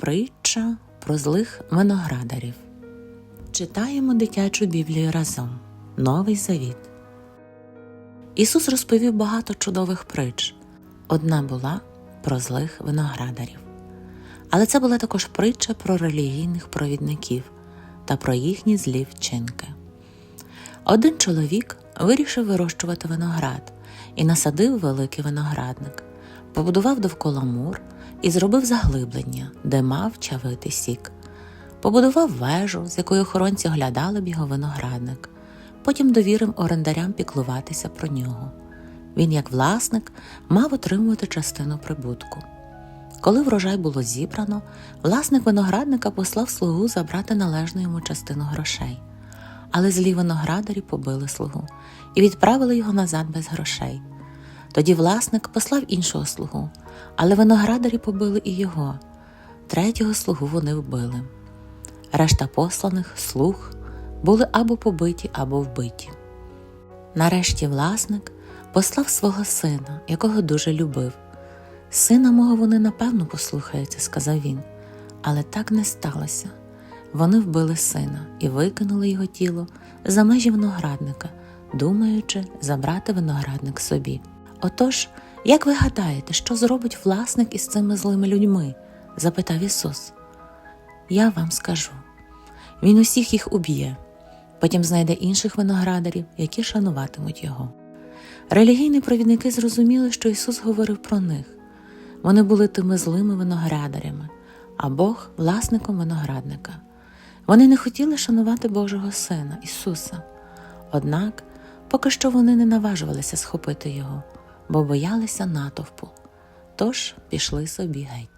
Притча про злих виноградарів. Читаємо дитячу Біблію разом. Новий Завіт. Ісус розповів багато чудових притч. Одна була про злих виноградарів. Але це була також притча про релігійних провідників та про їхні злі вчинки. Один чоловік вирішив вирощувати виноград і насадив великий виноградник, побудував довкола мур і зробив заглиблення, де мав чавити сік. Побудував вежу, з якої охоронці оглядали б його виноградник, потім довірив орендарям піклуватися про нього. Він, як власник, мав отримувати частину прибутку. Коли врожай було зібрано, власник виноградника послав слугу забрати належну йому частину грошей. Але злі виноградарі побили слугу і відправили його назад без грошей. Тоді власник послав іншого слугу, але виноградарі побили і його. Третього слугу вони вбили. Решта посланих слуг були або побиті, або вбиті. Нарешті власник послав свого сина, якого дуже любив. Сина мого вони напевно послухаються, сказав він, але так не сталося. Вони вбили сина і викинули його тіло за межі виноградника, думаючи забрати виноградник собі. Отож, як ви гадаєте, що зробить власник із цими злими людьми? запитав Ісус. Я вам скажу. Він усіх їх уб'є, потім знайде інших виноградарів, які шануватимуть його. Релігійні провідники зрозуміли, що Ісус говорив про них. Вони були тими злими виноградарями, а Бог власником виноградника. Вони не хотіли шанувати Божого Сина Ісуса. Однак поки що вони не наважувалися схопити його, бо боялися натовпу, тож пішли собі геть.